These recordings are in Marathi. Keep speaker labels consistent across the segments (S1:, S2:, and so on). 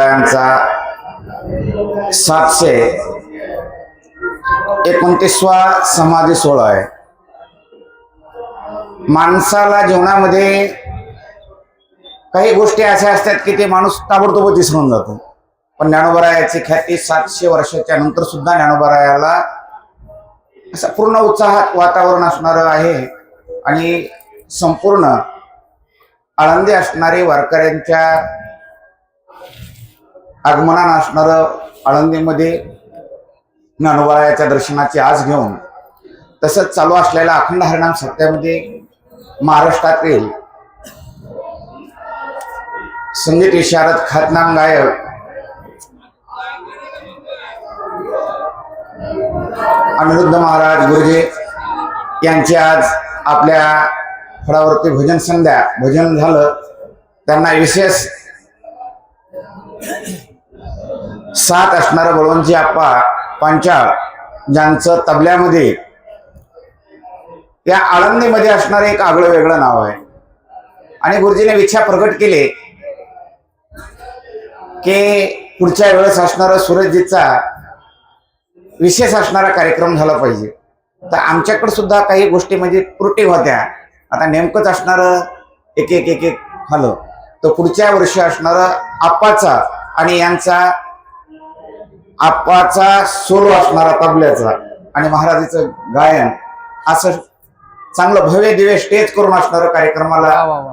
S1: यांचा सातशे एकोणतीसवा समाधी सोहळा आहे. माणसाला जीवनामध्ये काही गोष्टी अशा असतात की ते माणूस ताबडतोब विसरून जातो. पण ज्ञानोबरायाची ख्याती सातशे वर्षाच्या नंतर सुद्धा ज्ञानोबरायाला असं पूर्ण उत्साहात वातावरण असणारं आहे. आणि संपूर्ण आळंदी असणारे वारकऱ्यांच्या आगमनानं असणारं आळंदीमध्ये ज्ञानोबरायाच्या दर्शनाची आज घेऊन तसंच चालू असलेल्या अखंड हरिणाम सत्यामध्ये महाराष्ट्रातील संगीत विशारद ख्यातनाम गायक. अनिरुद्ध महाराज गुरुजी यांची आज आपल्या फळावरती भजन संध्या. भजन झालं. त्यांना विशेष सात असणारं बळवंतजी आप्पा पांचाळ ज्यांचं तबल्यामध्ये या आळंदीमध्ये असणारं एक आगळं वेगळं नाव आहे. आणि गुरुजीने इच्छा प्रकट केले. की पुढच्या वेळेस असणारा सूरजजीचा विशेष असणारा कार्यक्रम झाला पाहिजे. तर आमच्याकडे सुद्धा काही गोष्टी म्हणजे त्रुटी होत्या. आता नेमकंच असणारं एक एक एक एक झालं. तर पुढच्या वर्षी असणारं आप्पाचा आणि यांचा आप्पाचा सोलो असणारा तबल्याचा आणि महाराजाचं गायन असं चांगलं भव्य दिव्य स्टेज करून असणारं कार्यक्रमाला.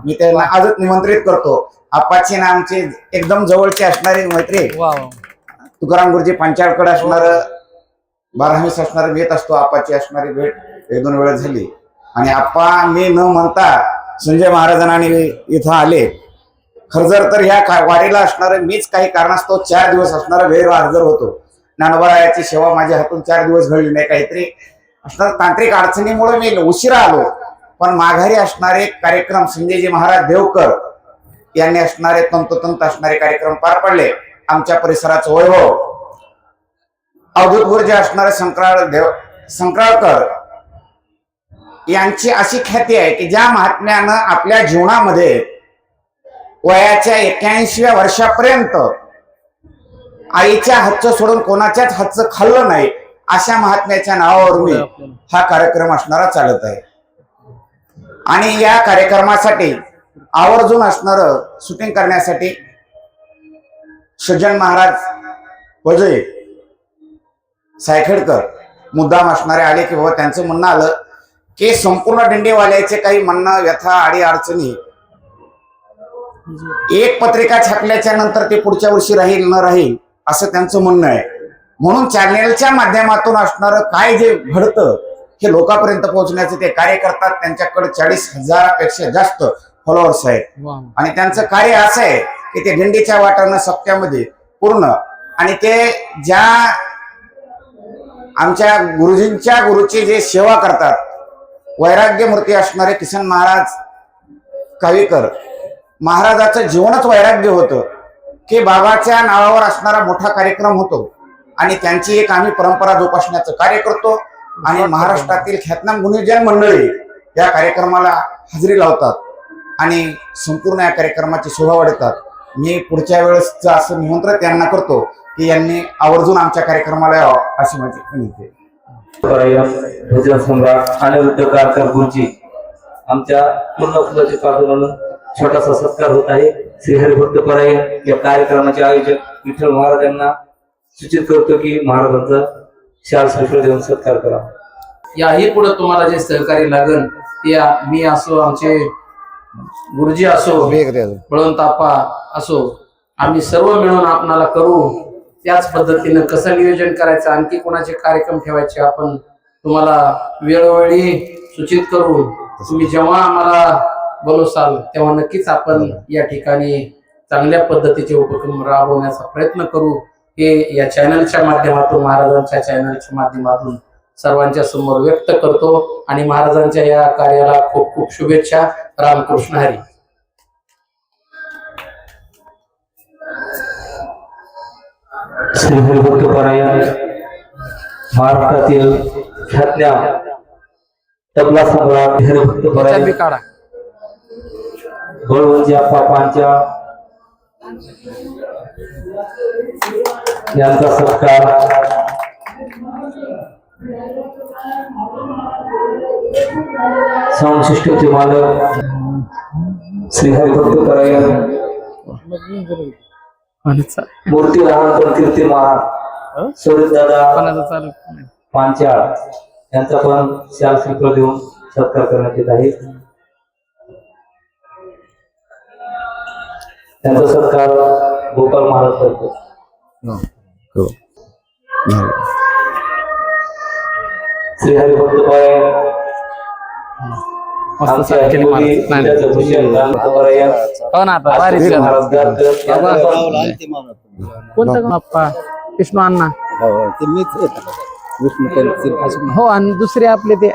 S1: मी त्यांना आजच निमंत्रित करतो. आप्पाची ना आमचे एकदम जवळचे असणारे मैत्री. तुकाराम गुरुजी पांचाळकडे असणार बारामीस असणार येत असतो आप्पाची असणारी भेट. एक दोन वेळा झाली. आणि आप्पा मी न म्हणता संजय महाराजांनी इथं आले. खरजर तर ह्या का- वारीला असणारं मीच काही कारणास्तव चार दिवस असणार हजर होतो. ज्ञानोबरायाची सेवा माझ्या हातून चार दिवस घडली नाही काहीतरी. असणार तांत्रिक अडचणीमुळे मी उशिरा आलो. पण माघारी असणारे कार्यक्रम संजयजी महाराज देवकर यांनी असणारे तंतोतंत असणारे कार्यक्रम पार पडले. आमच्या परिसराचं वैभव. अवधूत जे असणारे संक्राळ देव संक्राळकर यांची अशी ख्याती आहे की ज्या महात्म्यानं आपल्या जीवनामध्ये वयाच्या एक्क्याऐंशीव्या वर्षापर्यंत आईच्या हातचं सोडून कोणाच्याच हातचं खाल्लं नाही अशा महात्म्याच्या नावावर मी हा कार्यक्रम असणारा चालत आहे. आणि या कार्यक्रमासाठी आवर्जून असणार शूटिंग करण्यासाठी सज्जन महाराज वजय सायखेडकर मुद्दाम असणारे आले की बाबा त्यांचं म्हणणं आलं की संपूर्ण दिंडीवाल्याचे काही म्हणणं व्यथा आडी अडचणी एक पत्रिका छापल्याच्या नंतर ते पुढच्या वर्षी राहील न राहील असं त्यांचं म्हणणं आहे. म्हणून चॅनेलच्या माध्यमातून असणारं काय जे घडतं हे लोकांपर्यंत पोहोचण्याचं ते कार्य करतात. त्यांच्याकडे चाळीस हजारापेक्षा जास्त फॉलोअर्स आहेत. आणि त्यांचं कार्य असं आहे की ते दिंडीच्या वाटानं सप्त्यामध्ये पूर्ण. आणि ते ज्या आमच्या गुरुजींच्या गुरुची जे सेवा करतात वैराग्य मूर्ती असणारे किसन महाराज कावीकर महाराजाचं जीवनच वैराग्य होतं की बाबाच्या नावावर असणारा मोठा कार्यक्रम होतो. आणि त्यांची एक आम्ही परंपरा जोपासण्याचं कार्य करतो. आणि महाराष्ट्रातील ख्यातनाम गुणीजन मंडळी या कार्यक्रमाला हजेरी लावतात. आणि संपूर्ण या कार्यक्रमाची शोभा वाढतात मी पुढच्या वेळेस असं निमंत्रण त्यांना करतो की यांनी आवर्जून आमच्या कार्यक्रमाला यावं अशी माझी विनंती
S2: भजन सम्राट कारकर गुरुजी आमच्या पूर्ण फुलाचे पाठवून छोटासा सत्कार होत आहे. श्री हरिभक्त पराय या कार्यक्रमाचे आयोजक विठ्ठल महाराजांना सूचित करतो की महाराजांचा शाल सुशोध देऊन सत्कार करा.
S3: याही पुढे तुम्हाला जे सहकार्य लागन या मी असो आमचे गुरुजी असो बळवंत आप्पा असो आम्ही सर्व मिळून आपणाला करू. त्याच पद्धतीनं कसं नियोजन करायचं आणखी कोणाचे कार्यक्रम ठेवायचे आपण तुम्हाला वेळोवेळी सूचित करू. तुम्ही जेव्हा आम्हाला बोलवसाल तेव्हा नक्कीच आपण या ठिकाणी चांगल्या पद्धतीचे उपक्रम राबवण्याचा प्रयत्न करू. हे या चॅनलच्या माध्यमातून महाराजांच्या चॅनलच्या माध्यमातून सर्वांच्या समोर व्यक्त करतो. आणि महाराजांच्या या कार्याला खूप खूप शुभेच्छा. रामकृष्ण हरी.
S2: श्री हरिभक्त परायण महाराष्ट्रातील ख्यातल्या तबला सम्राट हरिभक्त परायण
S3: काढा
S2: बळवंजी आप्पा पांच्या यांचा सत्कार. साऊंड सिस्टमचे मालक श्री हरिभक्त परायण मूर्ती लहान पण कीर्ती महान सुरेश दादा पांचाळ यांचा पण शाल स्वीकार देऊन सत्कार करण्यात येत आहे. त्यांचा सत्कार गोपाल महाराज करतो.
S1: हो.
S2: श्री हरिभक्त
S3: हो
S2: यांचा पण.
S3: कोणतं विष्णू अण्णा. हो आणि दुसरे आपले ते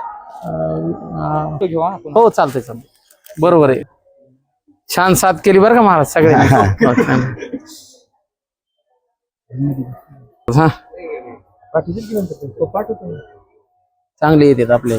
S3: हो चालतंय चालतंय. बरोबर आहे. छान साथ केली बरं का महाराज सगळे हो, चांगले येतात आपल्या